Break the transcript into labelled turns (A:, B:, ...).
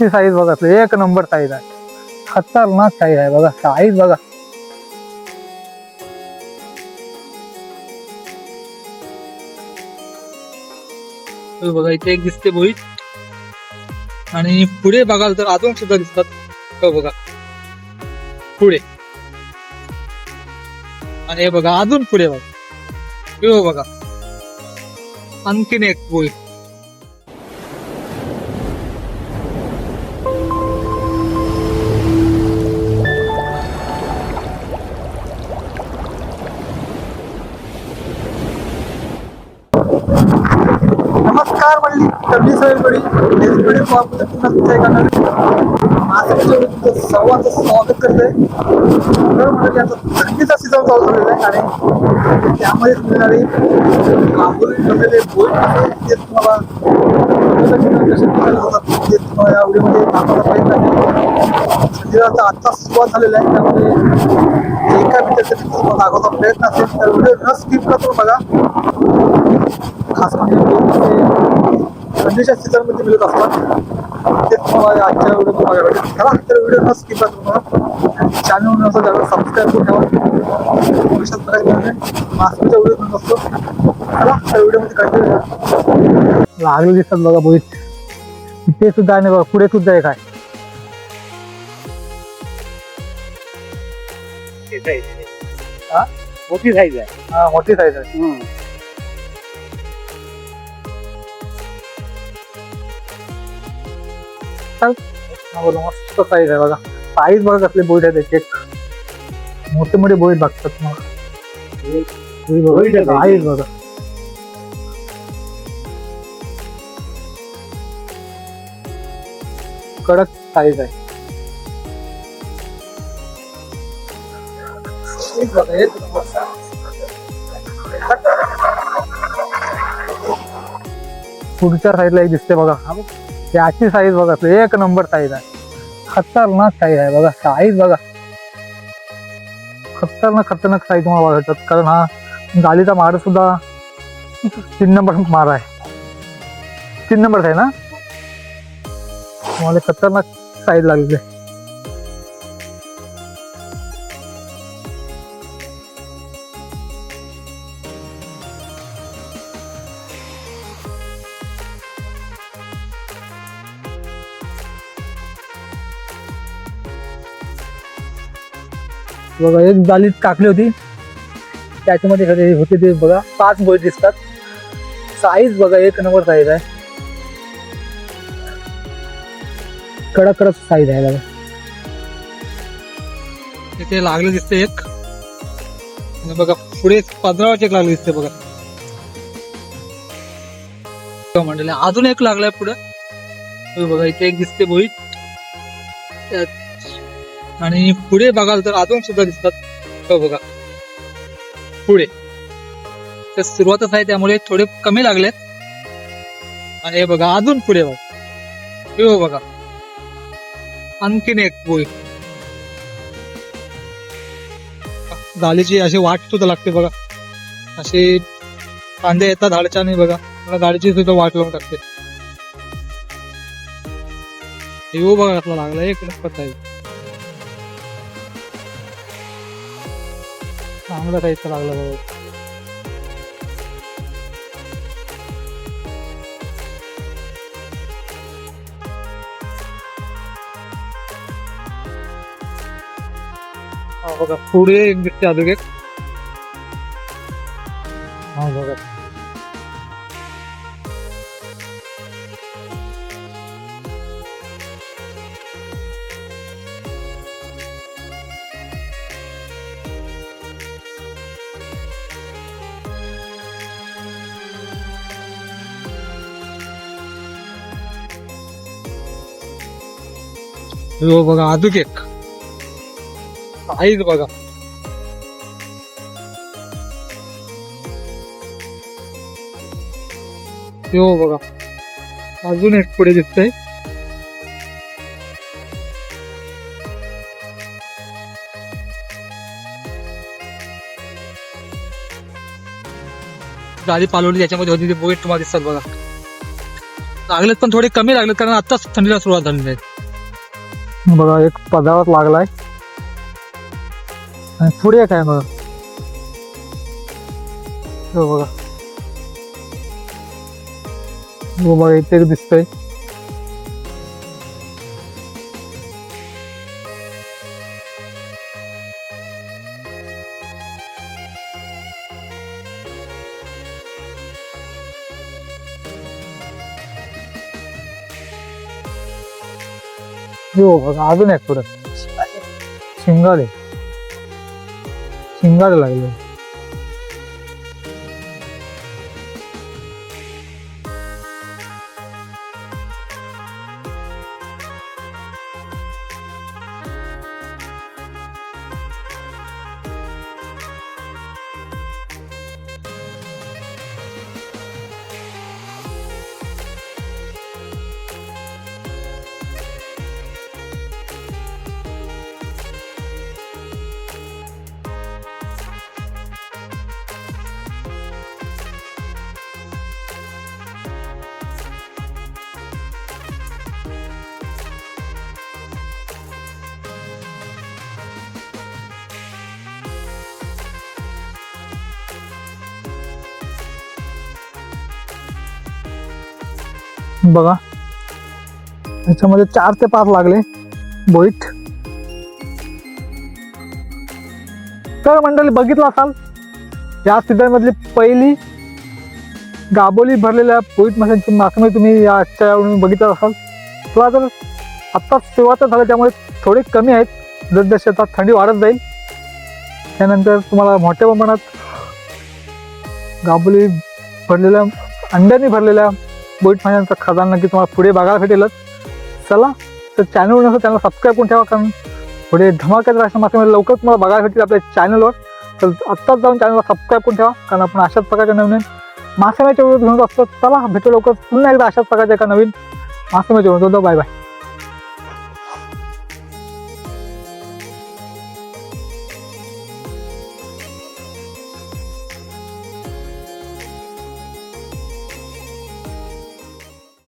A: ही size बघा एक number size आहे. खतरनाक साईज आहे बघा साईज बघा.
B: बघा इथे एक दिसते बोई आणि पुढे बघाल तर अजून सुद्धा दिसतात. बघा. पुढे. आणि हे बघा अजून पुढे बघा. बघा. आणखीन एक बोई
A: नमस्कार मंडळी कमी सगळीकडे एसकडे पुन्हा तुमचं एका नवीन मासिकाच्या सर्वांचं स्वागत करतोय. तर मंडळी आता थंडीचा सीझन चालू झालेला आहे आणि त्यामध्ये मिळणारे आंबोली बोट ते तुम्हाला कसे करायला ते तुम्हाला या व्हिडिओमध्ये आहे सुरुवात झालेला आहे. त्यामुळे एका मिनिटासाठी तुम्हाला प्रयत्न असेल तर व्हिडिओ न स्किप करतो बघा. खास म्हणजे थंडीच्या सीझनमध्ये मिळत असतात ते तुम्हाला आजच्या व्हिडिओ बघायला भेटेल. चला तर व्हिडिओ स्किप तुम्हाला चॅनल असं त्याला सबस्क्राईब करून ठेवा. भविष्यात बघायला मिळेल मास्कच्या व्हिडिओ बनत असतो चला तर व्हिडिओमध्ये कंटिन्यू लागले दिसतात बघा बोईत इथे सुद्धा आहे ना बघा पुढे सुद्धा एक आहे. हा?
B: मोठी साईज आहे.
A: हा मोठी साईज आहे. हा बघा मस्त साईज आहे बघा. साईज बघा कसले बोईट आहे त्याचे मोठे मोठे बोईट बघतात मग. साईज बघा कडक साईज आहे. पुढच्या साईडला एक दिसते बघा. याची साईज बघा एक नंबर साईज आहे. खतरनाक साईज आहे बघा साईज बघा. खतरनाक खतरनाक साईज तुम्हाला बघायचं कारण हा गालीचा मार सुद्धा तीन नंबर मार आहे. तीन नंबर आहे ना? तुम्हाला खतरनाक साईज लागली. बघा एक जाली टाकली होती. त्याच्यामध्ये खरे होते ते बघा पाच बोट दिसतात. साईज बघा एक नंबर साईज आहे. कडक कडक साईज आहे बघा.
B: इथे लागले दिसते एक. बघा पुढे पंधरावाचे एक लागले दिसते बघा. म्हणले अजून एक लागलाय पुढे. बघा इथे एक दिसते बोई आणि पुढे बघाल तर अजून सुद्धा दिसतात. हो बघा. पुढे. तर सुरुवातच आहे त्यामुळे थोडे कमी लागलेत. आणि हे बघा अजून पुढे बघा. हे हो बघा. आणखीन एक बोई गाडीची अशी वाट सुद्धा लागते बघा. असे कांदे येतात झाडच्या नाही बघा. मला गाडीची सुद्धा वाट लावून टाकते. येऊ हो बघा आपला लागला एक नंबर आहे चांगलं काहीच लागलं बघा. बघा पुढे एक दिसते अजून एक. हो बघा अजून एक साईज बघा हो बघा अजून एक पुढे दिसतंय गाडी पालवली याच्यामध्ये होती ते बोईट तुम्हाला दिसतात बघा लागलेत पण थोडे कमी लागलेत कारण आताच थंडीला सुरुवात झालेली आहे
A: बघा एक पदावर लागलाय. आणि पुढे एक आहे बघा. हो बघा. हो बघा इथे एक दिसतंय. हो बघा अजून एक पुढे. शिंगाडे. शिंगाडे लागले. बघा. ह्याच्यामध्ये चार ते पाच लागले. बोईट. तर मंडळी बघितलं असाल या सीझनमधली पहिली गाबोली भरलेल्या पोईट माशांची मासेमारी तुम्ही या आजच्या बघितलं असाल. तुला तर आत्ता सुरुवात झालं त्यामुळे थोडे कमी आहेत. जसजसे शेतात थंडी वाढत जाईल. त्यानंतर तुम्हाला मोठ्या प्रमाणात गाबोली भरलेल्या अंड्यांनी भरलेल्या बोईट माशांचा खजाना नक्की तुम्हाला पुढे बघायला भेटेलच. चला तर चॅनलवर नसतं चॅनल सबस्क्राईब करून ठेवा कारण पुढे धमाक्यात अशा मासेमध्ये लवकर तुम्हाला बघायला भेटेल आपल्या चॅनलवर तर आत्ताच जाऊन चॅनलला सबस्क्राईब करून ठेवा कारण आपण अशाच प्रकारच्या नवीन मासेमाच्या विरोध घेऊन असतो. चला भेटू लवकर पुन्हा एकदा अशाच प्रकारच्या एका नवीन मासेमाच्या विरोध बाय बाय